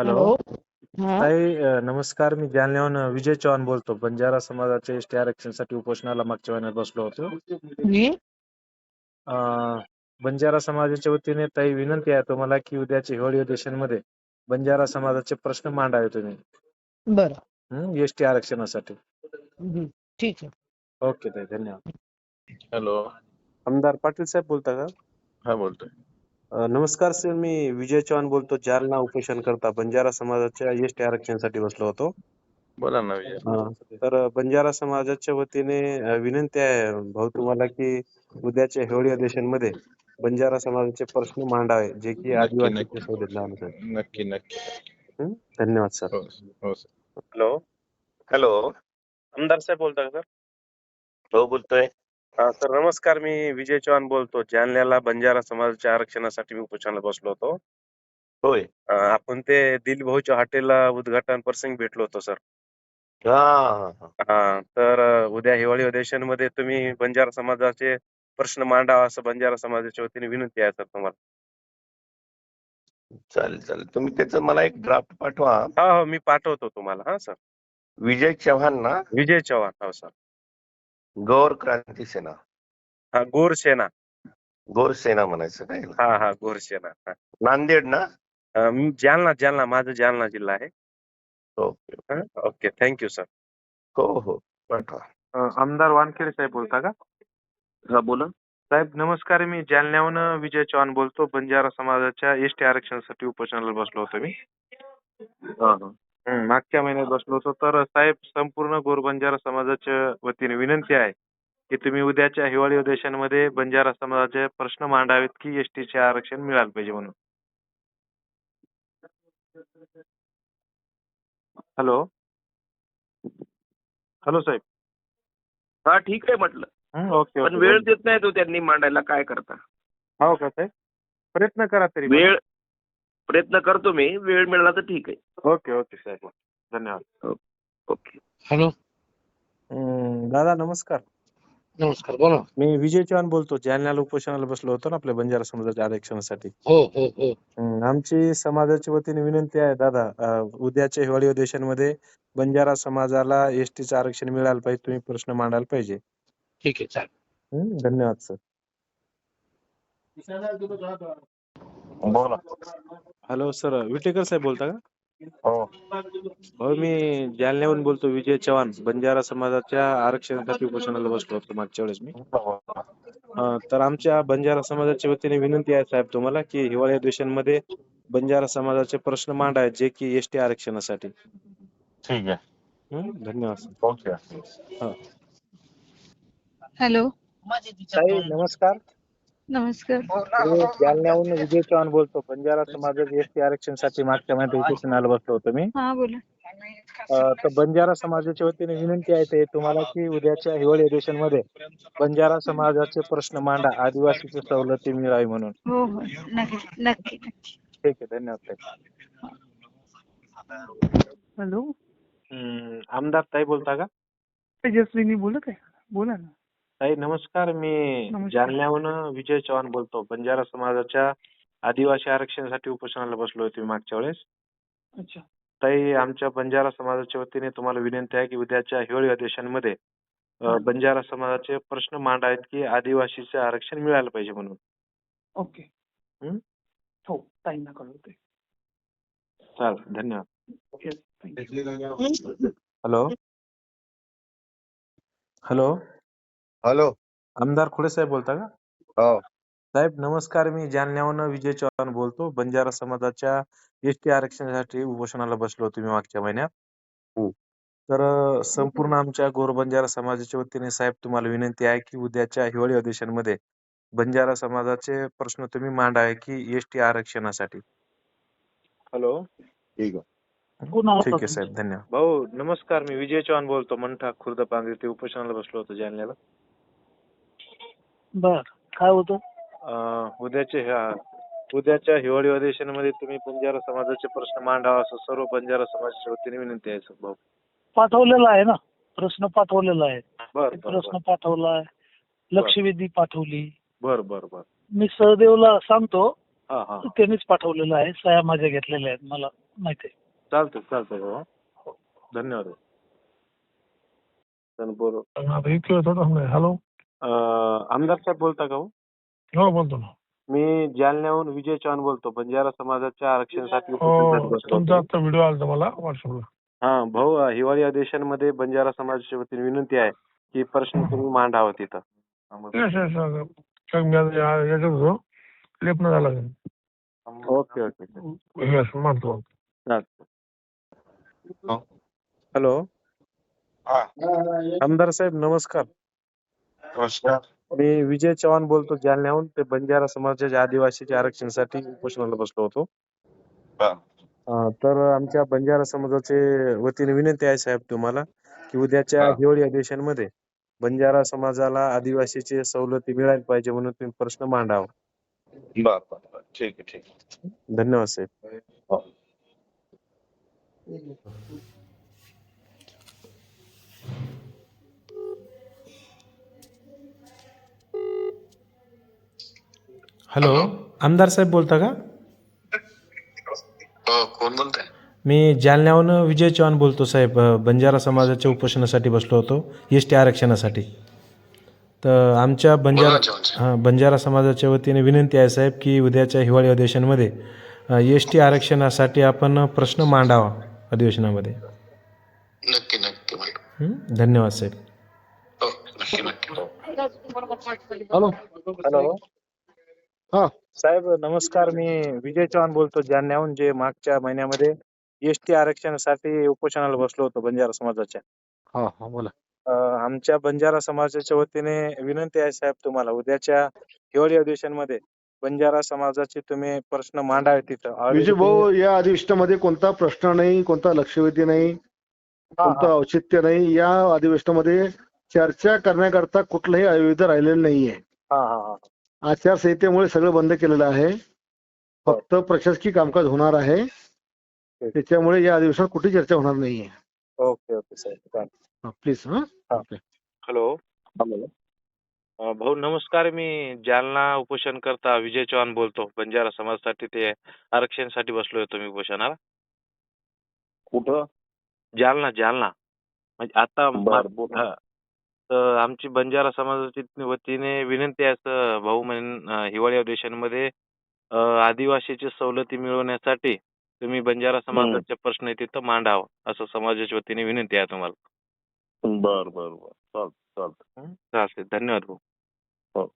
Hello. हा. ताई अ, नमस्कार. मी जालन्याहून विजय चव्हाण बोलतो. बंजारा समाजाच्या एस टी आरक्षणासाठी उपोषणाला मागच्या महिन्यात बसलो होतो. अ, बंजारा समाजाच्या वतीने ताई विनंती आहे तुम्हाला की उद्याच्या हिवाळी अधिवेशनमध्ये बंजारा समाजाचे प्रश्न मांडावे तुम्ही. बरं. एस टी आरक्षणासाठी. ठीक आहे. ओके ताई धन्यवाद. हॅलो. आमदार पाटील साहेब बोलता का? हा बोलतोय. नमस्कार सर मी विजय चव्हाण बोलतो. जालना उपोषण करता बंजारा समाजाच्या एस टी आरक्षणासाठी बसलो होतो. बोला ना विजय. तर बंजारा समाजाच्या वतीने विनंती आहे भाऊ तुम्हाला की उद्याच्या हिवाळी अधिवेशनमध्ये बंजारा समाजाचे प्रश्न मांडावे जे की नक्की आदिवासीचे नक्की. नक्की नक्की. हं? धन्यवाद सर हो हो सर हॅलो. हॅलो. आमदार साहेब बोलता का सर हो बोलतोय. हा सर नमस्कार. मी विजय चव्हाण बोलतो. जालन्याला बंजारा समाजाच्या आरक्षणासाठी मी उपोषणाला बसलो होतो. होय. अ, आपण ते दिल भाऊच्या हॉटेलला उद्घाटन प्रसंग भेटलो होतो सर. हा हा, हा. हा तर अ, उद्या हिवाळी अधिवेशनमध्ये तुम्ही बंजारा समाजाचे प्रश्न मांडावा असं बंजारा समाजाच्या वतीने विनंती आहे सर तुम्हाला. चालेल चालेल. तुम्ही त्याचं मला एक ड्राफ्ट पाठवा. हा हो मी पाठवतो तुम्हाला. हा सर. विजय चव्हाण ना? विजय चव्हाण. हो सर. गौर क्रांती सेना. हा गोर सेना. गौर सेना म्हणायचं काय याला? हा हा गोर सेना हा. नांदेड ना? अ, मी जालना जालना माझं जालना जिल्हा आहे. ओके हा, ओके थँक्यू सर. हो हो पाठवा. आमदार वानखेडे साहेब बोलता का? हा बोला. साहेब नमस्कार मी जालन्याहून विजय चव्हाण बोलतो. बंजारा समाजाच्या एस टी आरक्षणासाठी उपोषणाला बसलो होतो मी. हा हा. हं, मागच्या महिन्यात बसलो होतो. तर साहेब संपूर्ण गोर बंजारा समाजाच्या वतीने विनंती आहे की तुम्ही उद्याच्या हिवाळी अधिवेशनामध्ये बंजारा समाजाचे प्रश्न मांडावेत की एस टीचे आरक्षण मिळालं पाहिजे म्हणून. हॅलो. हॅलो साहेब. हा ठीक आहे म्हटलं. हं, ओके पण ओके वेळ देत नाही तो त्यांनी मांडायला. काय करता? हो का साहेब? प्रयत्न करा तरी पण. वेळ प्रयत्न करतो मी. वेळ मिळाला तर ठीक आहे. ओके ओके साहेब धन्यवाद. ओके. हॅलो. हं, दादा नमस्कार. नमस्कार बोला. मी विजय चव्हाण बोलतो. जालन्याला उपोषणाला बसलो होतो ना आपल्या बंजारा समाजाच्या आरक्षणासाठी. हो हो हो. हं, आमची समाजाच्या वतीने विनंती आहे दादा. उद्याच्या हिवाळी अधिवेशनमध्ये बंजारा समाजाला एस टीचं आरक्षण मिळालं पाहिजे तुम्ही प्रश्न मांडायला पाहिजे. ठीक आहे चालेल. हं, धन्यवाद सर. बोला. हॅलो सर विटेकर साहेब बोलता का? हो. हो मी जालन्याहून बोलतो विजय चव्हाण बंजारा समाजाच्या आरक्षणासाठी उपोषणाला बसलो होतो मागच्या वेळेस मी. अ, तर आमच्या बंजारा समाजाच्या वतीने विनंती आहे साहेब तुम्हाला की हिवाळी अधिवेशनमध्ये बंजारा समाजाचे प्रश्न मांडायचे जे की एस टी आरक्षणासाठी. ठीक आहे. हं, धन्यवाद सर ओके. हो. हॅलो ताई नमस्कार. नमस्कार. मी जालन्याहून विजय चव्हाण बोलतो. बंजारा समाजाच्या एस टी आरक्षणासाठी मागच्या महिन्यात उपोषणाला बसलो होतो मी. हा बोला. अ, तर बंजारा समाजाच्या वतीने विनंती आहे ते तुम्हाला की उद्याच्या हिवाळी अधिवेशनमध्ये बंजारा समाजाचे प्रश्न मांडा आदिवासीची सवलती मिळावी म्हणून. हो हो. नक्की नक्की नक्की. ठीक आहे धन्यवाद ताई. हॅलो. हं, आमदार ताई बोलता का? तेजस्विनी बोलत आहे. बोला ना. ताई नमस्कार. मी. जालन्याहून विजय चव्हाण बोलतो. बंजारा समाजाच्या आदिवासी आरक्षणासाठी उपोषणाला बसलो होतो मागच्या वेळेस. अच्छा. ताई आमच्या बंजारा समाजाच्या वतीने तुम्हाला विनंती आहे की उद्याच्या हिवाळी अधिवेशनमध्ये बंजारा समाजाचे प्रश्न मांडावेत की आदिवासीचे आरक्षण मिळालं पाहिजे म्हणून. ओके. हं? ताईंना कळवते. चालेल धन्यवाद. हॅलो. हॅलो. हॅलो. आमदार खुडे साहेब बोलता का? हो. साहेब नमस्कार. मी जालन्याहून विजय चव्हाण बोलतो. बंजारा समाजाच्या एस टी आरक्षणासाठी उपोषणाला बसलो होतो मी मागच्या महिन्यात. हं. तर अ, संपूर्ण आमच्या गोर बंजारा समाजाच्या वतीने साहेब तुम्हाला विनंती आहे की उद्याच्या हिवाळी अधिवेशनमध्ये बंजारा समाजाचे प्रश्न तुम्ही मांडावे की एस टी आरक्षणासाठी. हॅलो. ठीक आहे. ठीक आहे साहेब. धन्यवाद. भाऊ नमस्कार. मी विजय चव्हाण बोलतो. मंठा खुर्द पांगरी ते उपोषणाला बसलो होतो जालन्याला. बर काय होतं? अं, उद्याचे ह्या- उद्याच्या हिवाळी अधिवेशनामध्ये तुम्ही बंजारा समाजाचे प्रश्न मांडावा असं सर्व बंजारा समाजाच्या वतीने विनंती आहे सर भाऊ. पाठवलेला आहे ना? प्रश्न पाठवलेला आहे. बर बर प्रश्न पाठवला आहे. लक्षवेधी पाठवली. बर बर बर. मी सहदेवला सांगतो. हा हा त्यांनीच पाठवलेलं आहे. सह्या माझ्या घेतलेल्या आहेत. मला माहिती आहे. चालतंय चालतंय भाऊ. धन्यवाद. बोल थोडं हॅलो. आमदार साहेब बोलता का हो? हो बोलतो ना. मी जालन्याहून विजय चव्हाण बोलतो बंजारा समाजाच्या आरक्षणासाठी हो तुमचा. आता व्हिडिओ आला मला व्हॉट्सअपला हा भाऊ हिवाळी अधिवेशनमध्ये बंजारा समाजाच्या वतीने विनंती आहे की प्रश्न तुम्ही मांडावा तिथं. लेपन झाला ओके ओके मानतो हॅलो. हा. आमदार साहेब नमस्कार. मी विजय चव्हाण बोलतो. जालन्याहून ते बंजारा समाजाच्या आदिवासीच्या आरक्षणासाठी उपोषणाला बसलो होतो. अं, तर आमच्या बंजारा समाजाचे वतीने विनंती आहे साहेब तुम्हाला की उद्याच्या हा. हिवाळी अधिवेशनमध्ये बंजारा समाजाला आदिवासीचे सवलती मिळायला पाहिजे म्हणून तुम्ही प्रश्न मांडावा. बर बर बर. ठीक आहे ठीक आहे. धन्यवाद साहेब. हॅलो आमदार साहेब बोलता का? हो कोण बोलताय? मी जालन्याहून विजय चव्हाण बोलतो साहेब. बंजारा समाजाच्या उपोषणासाठी बसलो होतो एस टी आरक्षणासाठी. तर आमच्या बंजारा हां बंजारा समाजाच्या वतीने विनंती आहे साहेब की उद्याच्या हिवाळी अधिवेशनमध्ये एस टी आरक्षणासाठी आपण प्रश्न मांडावा अधिवेशनामध्ये. नक्की नक्की हं? धन्यवाद साहेब. नक्की नक्की. हो हॅलो. हॅलो. हा. साहेब नमस्कार. मी विजय चव्हाण बोलतो. जालन्याहून जे मागच्या महिन्यामध्ये एस टी आरक्षणासाठी उपोषणाला बसलो होतो बंजारा समाजाच्या. हा हा बोला. अ, आमच्या बंजारा समाजाच्या वतीने विनंती आहे साहेब तुम्हाला. उद्याच्या हिवाळी अधिवेशनमध्ये बंजारा समाजाचे तुम्ही प्रश्न मांडावे तिथं. विजय भाऊ या अधिवेशनामध्ये कोणता प्रश्न नाही कोणता लक्षवेधी नाही हा, कोणतं औचित्य नाही या अधिवेशनामध्ये चर्चा करण्याकरता कुठलंही आयुध राहिलेलं नाहीये. हा हा हा. आचारसंहितेमुळे सगळं बंद केलेलं आहे. फक्त प्रशासकीय कामकाज होणार आहे. त्याच्यामुळे या अधिवेशनात कुठे चर्चा होणार नाहीये. ओके ओके साहेब प्लीज हा हॅलो भाऊ नमस्कार. मी जालना उपोषण करता विजय चव्हाण बोलतो. बंजारा समाजासाठी ते आरक्षणासाठी बसलो होतो मी उपोषणाला. कुठं? जालना जालना. म्हणजे आता हा. तर आमची बंजारा समाजाच्या वतीने विनंती आहे असं भाऊ म्हण अ, हिवाळी अधिवेशनमध्ये अ, आदिवासीचे सवलती मिळवण्यासाठी तुम्ही बंजारा समाजाचे प्रश्न तिथं मांडावा असं समाजाच्या वतीने विनंती आहे तुम्हाला. बर बर बर. चालतं चालतं हं? चालतंय. धन्यवाद भाऊ. हो.